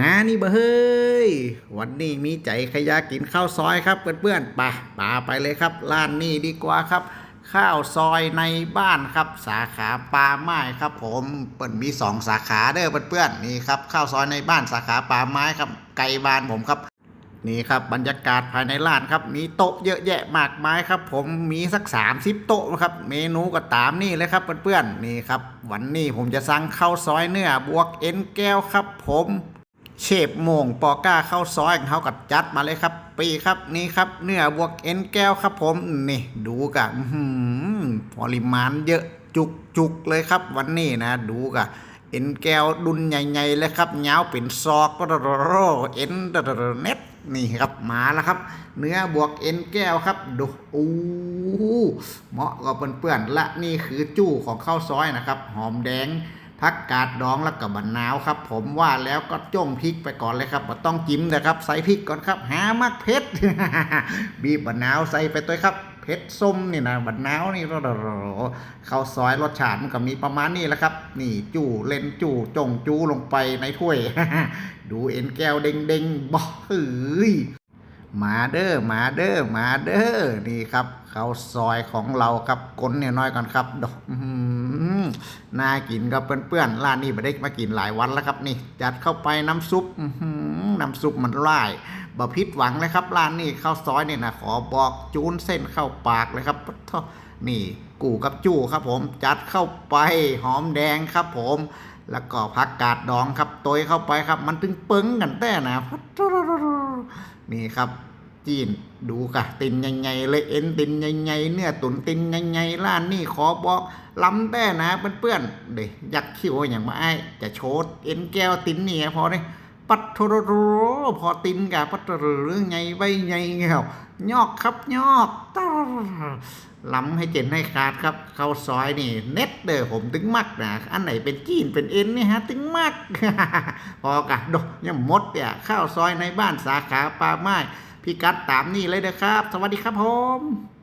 หานี่บอเฮ้ย วันนี้มีใจขยากกินข้าวซอยครับเพื่อนๆไปป่าไปเลยครับร้านนี้ดีกว่าครับ ข้าวซอยในบ้านครับ สาขาปลาไม้ครับ ผมเปิดมีสองสาขาเด้อเพื่อนๆนี่ครับข้าวซอยในบ้านสาขาปลาไม้ครับ ไกลบ้านผมครับนี่ครับบรรยากาศภายในร้านครับ มีโต๊ะเยอะแยะมากมายครับ ผมมีสัก 30 โต๊ะนะครับ เมนูก็ตามนี่เลยครับเพื่อนๆนี่ครับ วันนี้ผมจะสั่งข้าวซอยเนื้อบวกเอ็นแก้วครับ ผม เชฟโมงปอก้าข้าวซอยของเขากัดจัดมาเลยครับ ปีครับนี่ครับ เนื้อบวกเอ็นแก้วครับผมนี่ดูกันปริมาณเยอะจุกจุกๆเลยครับ วันนี้นะ ดูกันเอ็นแก้วดุนใหญ่ๆเลยครับยาวเป็นซอกก็เอ็นเน็ตนี่ครับมาแล้วครับ เนื้อบวกเอ็นแก้วครับดูอู้เหมาะกับเพื่อนๆและนี่คือจู้ของข้าวซอยนะครับ หอมแดง ผักกาดดองแล้วกับบะนาวครับ ผมว่าแล้วก็จ้งพริกไปก่อนเลยครับบ่ต้องจิ้มนะครับ ใส่พริกก่อนครับหามักเผ็ดบีบบะนาวใส่ไปตัวครับเผ็ดส้มนี่นะบันาวนี่รอข้าวซอยรสชาติมันก็มีประมาณนี้แหละครับ นี่จู่ เล่นจู่จงจูลงไปในถ้วย ดูเอ็นแก้วเด้งเด้งๆบ่เฮ้ยมาเด้อมาเด้อมาเด้อนี่ครับข้าวซอยของเราครับก้นเนี่ยน้อยก่อนครับดอก น่ากินครับเพื่อนๆร้านนี้ไม่ได้มากินหลายวันแล้วครับนี่ จัดเข้าไปน้ำซุปน้ำซุปมันร่ายบ่พิษหวังเลยครับร้านนี้ข้าวซอยเนี่ยนะขอบอกจูนเส้นเข้าปากเลยครับนี่กูกับจู้ครับผมจัดเข้าไปหอมแดงครับผมแล้วก็ผักกาดดองครับโตยเข้าไปครับ มันตึงเปิงกันแต่นะนี่ครับ จีน ดูกะตินใหญ่ๆเลยเอ็นตินใหญ่ๆเนื้อตุ๋นตินใหญ่ๆร้านนี่ขอบอกล้ำแต่นะเพื่อนๆเดี๋ยวยักคิวอย่างมาไอจะโชดเอ็นแก้วตินเนี่ยพอเนี่ยปัดโทรโรพอตินกะปัดโทรหรือไงใบไงเงี้ยยอกครับยอกตล้ำให้เจนให้ขาดครับข้าวซอยนี่ เน็ตเด้อผมถึงมักนะอันไหนเป็นจีนเป็นเอ็นนี่ฮะถึงมักพอกะดกยังหมดเนี่ยข้าวซอยในบ้านสาขาปลาไม้ พี่กัดตามนี่เลยนะครับ สวัสดีครับผม